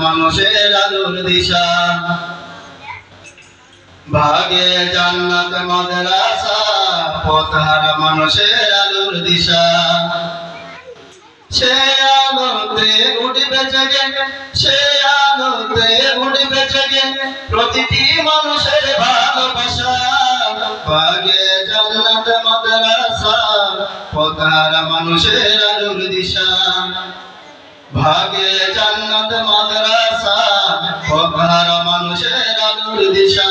মানুষের দিশা। ভাগে জান্নাত মাদ্রাসা পথহারা মানুষের সে আলোতে প্রতিটি মানুষের ভালোবাসা ভাগে জান্নাত মাদ্রাসা পথহারা মানুষের আলোর দিশা। ভাগে জান্নাত মাদ্রাসা পথহারা মানুষের আলোর দিশা।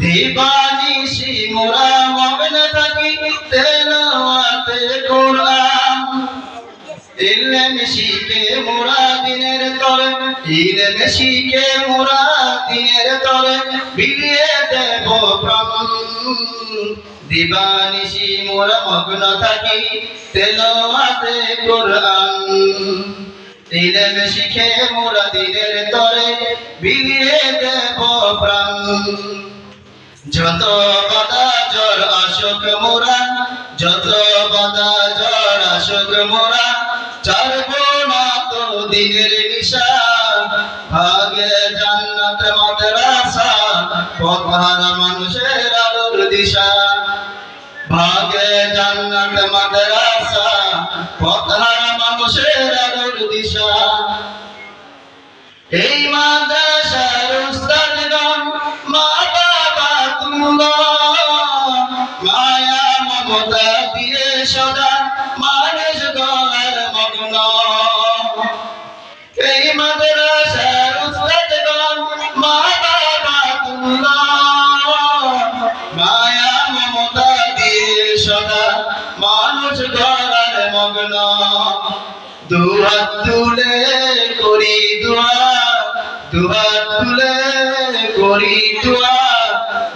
দিবানিশি মোরা মগ্ন থাকি তেলাওয়াতে কোরআন ইলম শিখে মোরা দিনের তরে ইলম শিখে মোরা দিনের তরে, বিলিয়ে দেব দিবানিশি মোরা মগ্ন থাকি তেলাওয়াতে কোরআন। ইলম শিখে মোরা দিনের তরে, বিলিয়ে দেব প্রাণ। যত বাদা জ্বর আসুক মোরা, যত বাদা জ্বর আসুক মোরা, চারব না তো দিনের নিশা। ভাগে জান্নাত মাদ্রাসা, পথহারা মানুষের দিশা। ভাগে জান্নাত মাদ্রাসা পথহারা মানুষের আলোর দিশা। এই মাদ্রাসার উস্তাদগণ মা বাবা মায়া, মমতা দিয়ে সদা মানুষ গলার মগ্ন। এই মাদ্রাসার মানুষ গলার মগ্ন। দুহাত তুলে করি দোয়া, দুহাত তুলে করি দোয়া।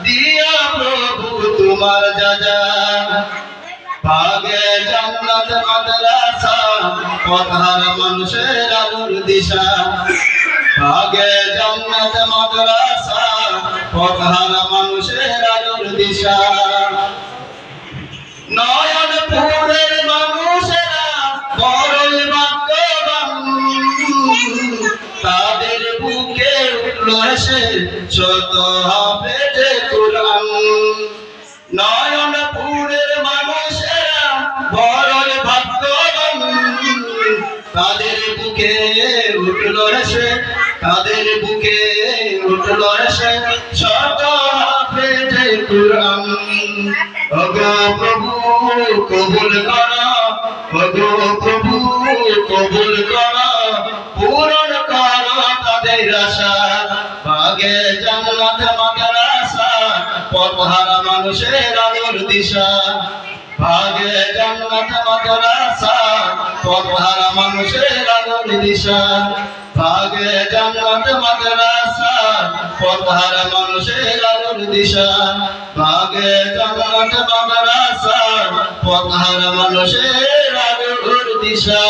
দিয়া প্রভু তোমার যাজা ভাগে জান্নাত মাদ্রাসা, পথার মানুষের আলোর দিশা। ভাগে জান্নাত মাদ্রাসা, পথার মানুষের আলোর দিশা। নয়নপুরের এসে শত হাফেজে কোরআন। নয়নপুরের মানুষেরা বড়ই ভাগ্যবান। তাদের বুকে উঠল এসে তাদের বুকে উঠল এসে শত হাফেজে কোরআন। ওগো প্রভু, কবুল করো, ওগো প্রভু, কবুল ভাগে জান্নাত মাদ্রাসা, পথহারা মানুষের আলোর দিশা। ভাগে জান্নাত মাদ্রাসা, পথহারা মানুষের আলোর দিশা। ভাগে জান্নাত মাদ্রাসা, পথহারা মানুষের আলোর দিশা। ভাগে জান্নাত মাদ্রাসা, পথহারা মানুষের আলোর দিশা।